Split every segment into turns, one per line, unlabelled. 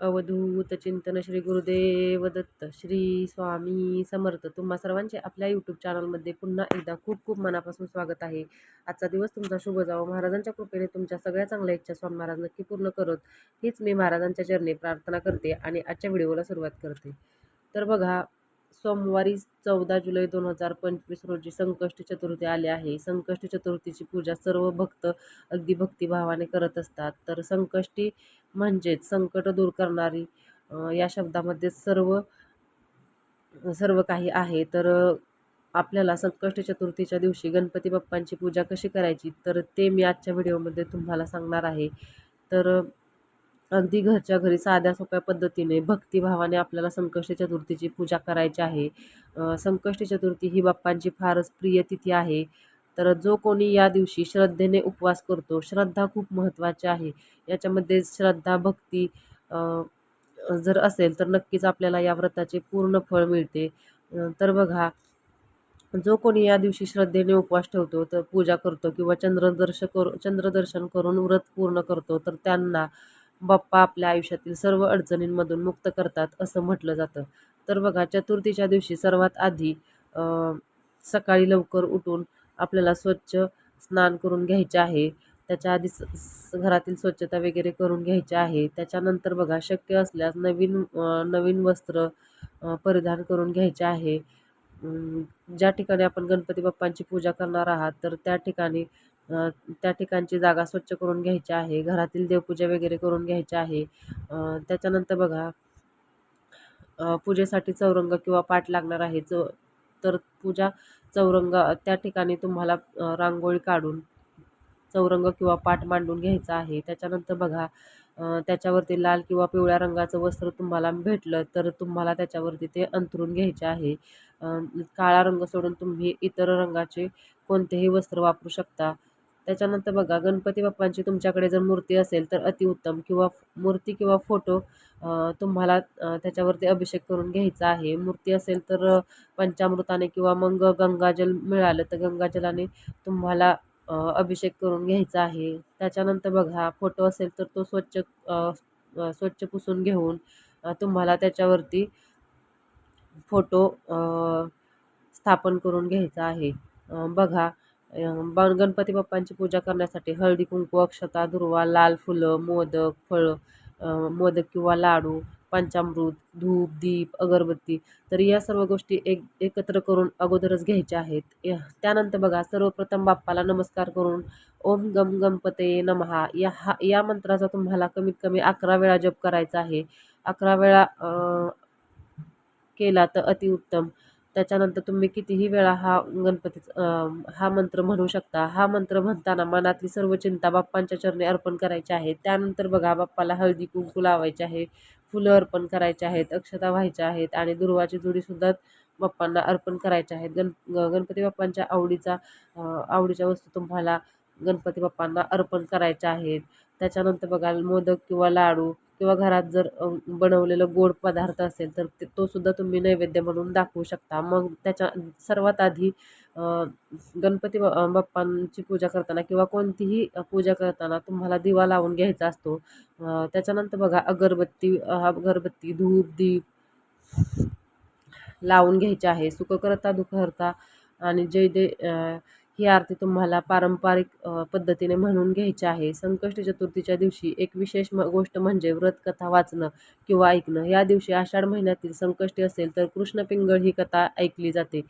अवधूत चिंतन श्री गुरुदेव दत्त श्री स्वामी समर्थ. तुम्हा सर्वांचे आपल्या यूट्यूब चॅनलमध्ये पुन्हा एकदा खूप खूप मनापासून स्वागत आहे. आजचा दिवस तुमचा शुभ जावो. महाराजांच्या कृपेने तुमच्या सगळ्या चांगल्या इच्छा स्वामी महाराज नक्की पूर्ण करत. हीच मी महाराजांच्या चरणी प्रार्थना करते आणि आजच्या व्हिडिओला सुरुवात करते. तर बघा सोमवारी चौदा जुलै दोन हजार पंचवीस रोजी संकष्टी चतुर्थी आली आहे. संकष्टी चतुर्थीची पूजा सर्व भक्त अगदी भक्तिभावाने करत असतात. तर संकष्टी म्हणजेच संकट दूर करणारी या शब्दामध्ये सर्व सर्व काही आहे. तर आपल्याला संकष्ट चतुर्थीच्या दिवशी गणपती बाप्पांची पूजा कशी करायची? तर ते मी आजच्या व्हिडिओमध्ये तुम्हाला सांगणार आहे. तर अगदी घरच्या घरी साध्या सोप्या पद्धतीने भक्तिभावाने आपल्याला संकष्टी चतुर्थीची पूजा करायची आहे. संकष्टी चतुर्थी ही बाप्पांची फारच प्रिय तिथी आहे. तर जो कोणी या दिवशी श्रद्धेने उपवास करतो श्रद्धा खूप महत्त्वाची आहे. याच्यामध्ये श्रद्धा भक्ती जर असेल तर नक्कीच आपल्याला या व्रताचे पूर्ण फळ मिळते. तर बघा जो कोणी या दिवशी श्रद्धेने उपवास ठेवतो तर पूजा करतो किंवा चंद्रदर्श करू चंद्रदर्शन करून व्रत पूर्ण करतो तर त्यांना बाप्पा आपल्या आयुष्यातील सर्व अडचणींमधून मुक्त करतात असं म्हटलं जातं. तर बघा चतुर्थीच्या दिवशी सर्वात आधी सकाळी लवकर उठून आपल्याला स्वच्छ स्नान करून घ्यायचे आहे. त्याच्या आधी घरातील स्वच्छता वगैरे करून घ्यायची आहे. त्याच्यानंतर बघा शक्य असल्यास नवीन नवीन वस्त्र परिधान करून घ्यायचे आहे. ज्या ठिकाणी आपण गणपती बाप्पांची पूजा करणार आहात तर त्या ठिकाणी त्या ठिकाणची जागा स्वच्छ करून घ्यायची आहे घरातील देवपूजा वगैरे करून घ्यायची आहे. त्याच्यानंतर बघा पूजेसाठी चौरंग किंवा पाठ लागणार आहे. च तर पूजा चौरंग त्या ठिकाणी तुम्हाला रांगोळी काढून चौरंग किंवा पाठ मांडून घ्यायचा आहे. त्याच्यानंतर बघा त्याच्यावरती लाल किंवा पिवळ्या रंगाचं वस्त्र तुम्हाला भेटलं तर तुम्हाला त्याच्यावरती ते अंतरून घ्यायचे आहे. काळा रंग सोडून तुम्ही इतर रंगाचे कोणतेही वस्त्र वापरू शकता. त्याच्यानंतर बघा गणपती बाप्पांची तुमच्याकडे जर मूर्ती असेल तर अतिउत्तम किंवा मूर्ती किंवा फोटो तुम्हाला त्याच्यावरती अभिषेक करून घ्यायचा आहे. मूर्ती असेल तर पंचामृताने किंवा मग गंगाजल मिळालं तर गंगाजलाने तुम्हाला अभिषेक करून घ्यायचा आहे. त्याच्यानंतर बघा फोटो असेल तर तो स्वच्छ स्वच्छ पुसून घेऊन तुम्हाला त्याच्यावरती फोटो स्थापन करून घ्यायचा आहे. बघा गणपती बाप्पांची पूजा करण्यासाठी हळदी कुंकू अक्षता दुर्वा लाल फुलं मोदक फळं मोदक किंवा लाडू पंचामृत धूप दीप अगरबत्ती तर या सर्व गोष्टी एक एकत्र करून अगोदरच घ्यायच्या आहेत. त्यानंतर बघा सर्वप्रथम बाप्पाला नमस्कार करून ओम गम गणपते नमहा. या हा या मंत्राचा तुम्हाला कमीत कमी अकरा वेळा जप करायचा आहे. अकरा वेळा केला तर अतिउत्तम. त्याच्यानंतर तुम्ही कितीही वेळा हा गणपती हा मंत्र म्हणू शकता. हा मंत्र म्हणताना मनातली सर्व चिंता बाप्पांच्या चरणी अर्पण करायची आहे. त्यानंतर बघा बाप्पाला हळदी कुंकू लावायचे आहे फुलं अर्पण करायचे आहेत अक्षता व्हायच्या आहेत आणि दुर्वाची जुडीसुद्धा बाप्पांना अर्पण करायच्या आहेत. गण गणपती बाप्पांच्या आवडीचा आवडीच्या वस्तू तुम्हाला गणपती बाप्पांना अर्पण करायच्या आहेत. त्याच्यानंतर बघा मोदक किंवा लाडू किंवा घरात जर बनवलेलं गोड पदार्थ असेल तर ते तोसुद्धा तुम्ही नैवेद्य म्हणून दाखवू शकता. मग त्याच्या सर्वात आधी गणपती बाप्पांची पूजा करताना किंवा कोणतीही पूजा करताना तुम्हाला दिवा लावून घ्यायचा असतो. त्याच्यानंतर बघा अगरबत्ती अगरबत्ती धूप दीप लावून घ्यायचे आहे. सुखकर्ता दुखहर्ता आणि जय दे ही आरती तुम्हाला पारंपरिक पद्धतीने म्हणून घ्यायची आहे. संकष्टी चतुर्थीच्या दिवशी एक विशेष म गोष्ट म्हणजे व्रतकथा वाचणं किंवा ऐकणं. या दिवशी आषाढ महिन्यातील संकष्टी असेल तर कृष्ण पिंगळ ही कथा ऐकली जाते.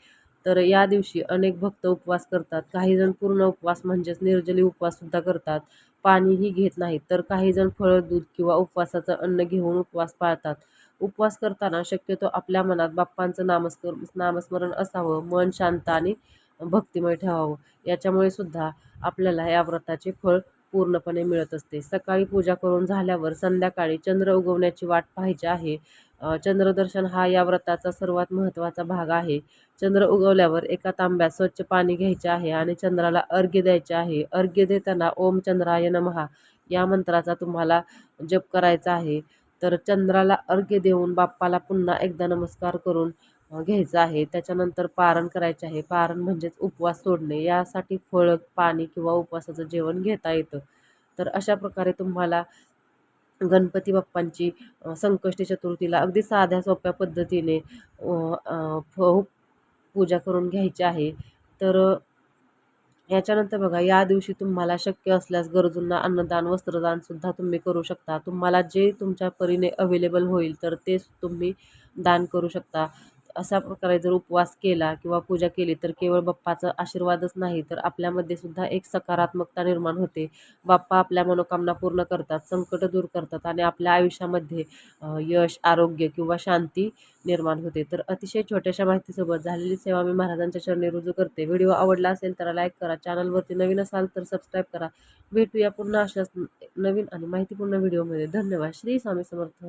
तर या दिवशी अनेक भक्त उपवास करतात. काहीजण पूर्ण उपवास म्हणजेच निर्जली उपवाससुद्धा करतात. पाणीही घेत नाहीत तर काहीजण फळं दूध किंवा उपवासाचं अन्न घेऊन उपवास पाळतात. उपवास करताना शक्यतो आपल्या मनात बाप्पांचं नामस्कर नामस्मरण असावं. मन शांत आणि भक्तिमय ठेवावं. याच्यामुळे सुद्धा आपल्याला या व्रताचे फळ पूर्णपणे मिळत असते. सकाळी पूजा करून झाल्यावर संध्याकाळी चंद्र उगवण्याची वाट पाहायची आहे. चंद्रदर्शन हा या व्रताचा सर्वात महत्त्वाचा भाग आहे. चंद्र उगवल्यावर एका तांब्यात स्वच्छ पाणी घ्यायचे आहे आणि चंद्राला अर्घ्य द्यायचे आहे. अर्घ्य देताना ओम चंद्राय नमहा या मंत्राचा तुम्हाला जप करायचा आहे. तर चंद्राला अर्घ्य देऊन बाप्पाला पुन्हा एकदा नमस्कार करून घ्यायचं आहे. त्याच्यानंतर पारण करायचे आहे. पारण म्हणजेच उपवास सोडणे. यासाठी फळ पाणी किंवा उपवासाचं जेवण घेता येतं. तर अशा प्रकारे तुम्हाला गणपती बाप्पांची संकष्टी चतुर्थीला अगदी साध्या सोप्या पद्धतीने पूजा करून घ्यायची आहे. तर याच्यानंतर बघा या दिवशी तुम्हाला शक्य असल्यास गरजूंना अन्नदान वस्त्रदानसुद्धा तुम्ही करू शकता. तुम्हाला जे तुमच्या परीने अवेलेबल होईल तर ते तुम्ही दान करू शकता. अशा प्रकारे जर उपवास केला किंवा पूजा केली तर केवळ बाप्पाचा आशीर्वादच नाही तर आपल्यामध्ये सुद्धा एक सकारात्मकता निर्माण होते. बाप्पा आपल्या मनोकामना पूर्ण करतात संकट दूर करतात आणि आपल्या आयुष्यामध्ये यश आरोग्य किंवा शांती निर्माण होते. तर अतिशय छोट्याशा माहितीसोबत झालेली सेवा मी महाराजांच्या चरणी रुजू करते. व्हिडिओ आवडला असेल तर लाईक करा चॅनलवरती नवीन असाल तर सबस्क्राईब करा. भेटूया पुन्हा अशाच नवीन आणि माहितीपूर्ण व्हिडिओमध्ये. धन्यवाद. श्री स्वामी समर्थ.